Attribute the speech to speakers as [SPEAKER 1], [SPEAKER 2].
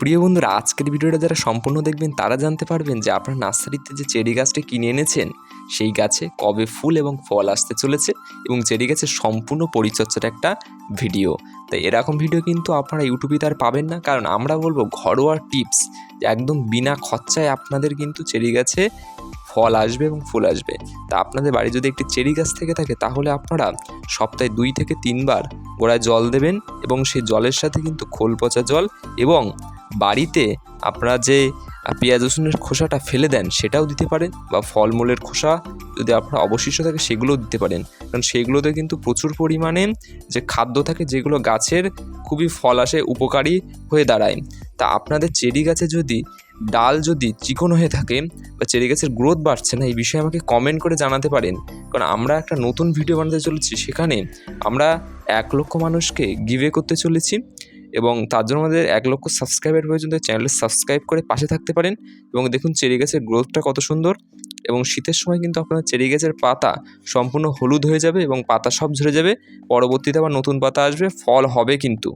[SPEAKER 1] প্রিয় বন্ধুরা, আজকের ভিডিওটা যারা সম্পূর্ণ দেখবেন, তারা জানতে পারবেন যে আপনার নার্সারিতে যে চেরি গাছটি কিনে এনেছেন, সেই গাছে কবে ফুল এবং ফল আসতে চলেছে এবং চেরি গাছের সম্পূর্ণ পরিচর্যার একটা ভিডিও। তাই এরকম ভিডিও কিন্তু আপনারা ইউটিউবে তার পাবেন না, কারণ আমরা বলব ঘরোয়া টিপস একদম বিনা খরচায় আপনাদের কিন্তু চেরি গাছে ফল আসবে এবং ফুল আসবে। তা আপনাদের বাড়ি যদি একটি চেরি গাছ থেকে থাকে, তাহলে আপনারা সপ্তাহে দুই থেকে তিনবার গোড়ায় জল দেবেন এবং সেই জলের সাথে কিন্তু খোল পচা জল এবং বাড়িতে আপনারা যে পেঁয়াজ রসুনের খোসাটা ফেলে দেন, সেটাও দিতে পারেন বা ফলমূলের খোসা যদি আপনার অবশিষ্ট থাকে, সেগুলোও দিতে পারেন। কারণ সেগুলোতে কিন্তু প্রচুর পরিমাণে যে খাদ্য থাকে, যেগুলো গাছের খুবই ফল আসে, উপকারী হয়ে দাঁড়ায়। তা আপনাদের চেরি গাছে যদি ডাল যদি চিকন হয়ে থাকে বা চেরি গাছের গ্রোথ বাড়ছে না, এই বিষয়ে আমাকে কমেন্ট করে জানাতে পারেন। কারণ আমরা একটা নতুন ভিডিও বানাতে চলেছি, সেখানে আমরা এক লক্ষ মানুষকে গিভে করতে চলেছি। এবং তার জন্য আমাদের এক লক্ষ সাবস্ক্রাইবার পর্যন্ত চ্যানেলে সাবস্ক্রাইব করে পাশে থাকতে পারেন এবং দেখুন চেরি গাছের গ্রোথটা কত সুন্দর এবং শীতের সময় কিন্তু আপনার চেরি গাছের পাতা সম্পূর্ণ হলুদ হয়ে যাবে এবং পাতা সব ঝরে যাবে। পরবর্তীতে আবার নতুন পাতা আসবে, ফল হবে কিন্তু।